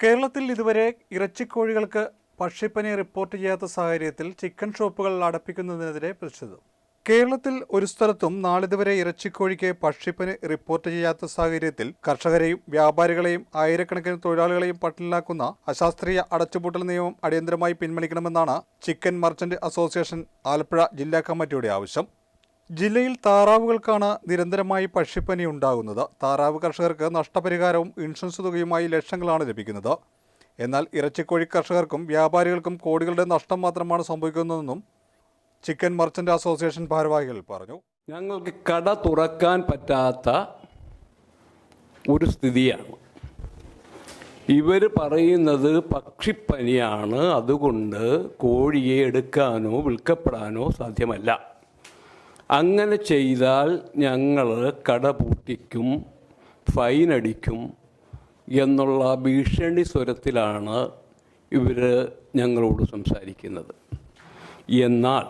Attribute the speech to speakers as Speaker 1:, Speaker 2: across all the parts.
Speaker 1: കേരളത്തിൽ ഇതുവരെ ഇറച്ചിക്കോഴികൾക്ക് പക്ഷിപ്പനി റിപ്പോർട്ട് ചെയ്യാത്ത സാഹചര്യത്തിൽ ചിക്കൻ ഷോപ്പുകൾ അടപ്പിക്കുന്നതിനെതിരെ പ്രതിഷേധം. കേരളത്തിൽ ഒരു സ്ഥലത്തും നാളിതുവരെ ഇറച്ചിക്കോഴിക്ക് പക്ഷിപ്പനി റിപ്പോർട്ട് ചെയ്യാത്ത സാഹചര്യത്തിൽ കർഷകരെയും വ്യാപാരികളെയും ആയിരക്കണക്കിന് തൊഴിലാളികളെയും പട്ടിണിലാക്കുന്ന അശാസ്ത്രീയ അടച്ചുപൂട്ടൽ നിയമം അടിയന്തരമായി പിൻവലിക്കണമെന്നാണ് ചിക്കൻ മർച്ചന്റ് അസോസിയേഷൻ ആലപ്പുഴ ജില്ലാ കമ്മിറ്റിയുടെ ആവശ്യം. ജില്ലയിൽ താറാവുകൾക്കാണ് നിരന്തരമായി പക്ഷിപ്പനി ഉണ്ടാകുന്നത്. താറാവ് കർഷകർക്ക് നഷ്ടപരിഹാരവും ഇൻഷുറൻസ് തുകയുമായി ലക്ഷങ്ങളാണ് ലഭിക്കുന്നത്. എന്നാൽ ഇറച്ചിക്കോഴി കർഷകർക്കും വ്യാപാരികൾക്കും കോടികളുടെ നഷ്ടം മാത്രമാണ് സംഭവിക്കുന്നതെന്നും ചിക്കൻ മർച്ചന്റ് അസോസിയേഷൻ ഭാരവാഹികൾ പറഞ്ഞു.
Speaker 2: ഞങ്ങൾക്ക് കട തുറക്കാൻ പറ്റാത്ത ഒരു സ്ഥിതിയാണ്. ഇവർ പറയുന്നത് പക്ഷിപ്പനിയാണ്. അതുകൊണ്ട് കോഴിയെ എടുക്കാനോ വിൽക്കപ്പെടാനോ സാധ്യമല്ല. അങ്ങനെ ചെയ്താൽ ഞങ്ങൾ കട പൂട്ടിക്കും ഫൈനടിക്കും എന്നുള്ള ഭീഷണി സ്വരത്തിലാണ് ഇവർ ഞങ്ങളോട് സംസാരിക്കുന്നത്. എന്നാൽ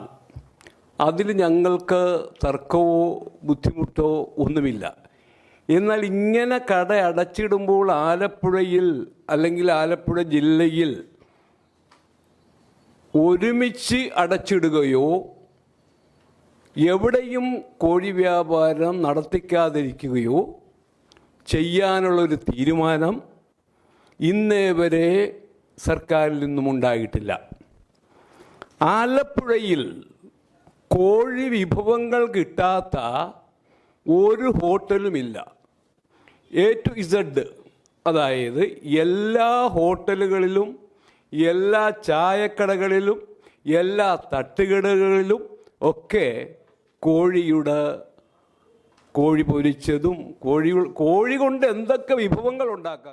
Speaker 2: അതിൽ ഞങ്ങൾക്ക് തർക്കമോ ബുദ്ധിമുട്ടോ ഒന്നുമില്ല. എന്നാൽ ഇങ്ങനെ കട അടച്ചിടുമ്പോൾ ആലപ്പുഴയിൽ അല്ലെങ്കിൽ ആലപ്പുഴ ജില്ലയിൽ ഒരുമിച്ച് അടച്ചിടുകയോ എവിടെയും കോഴി വ്യാപാരം നടത്തിക്കാതിരിക്കുകയോ ചെയ്യാനുള്ളൊരു തീരുമാനം ഇന്നേ വരെ സർക്കാരിൽ നിന്നും ഉണ്ടായിട്ടില്ല. ആലപ്പുഴയിൽ കോഴി വിഭവങ്ങൾ കിട്ടാത്ത ഒരു ഹോട്ടലുമില്ല എ ടു ഇസഡ് അതായത് എല്ലാ ഹോട്ടലുകളിലും എല്ലാ ചായക്കടകളിലും എല്ലാ തട്ടുകടകളിലും ഒക്കെ കോഴിയുടെ കോഴി പൊരിച്ചതും കോഴി കോഴി കൊണ്ട് എന്തൊക്കെ വിഭവങ്ങൾ ഉണ്ടാക്കാം?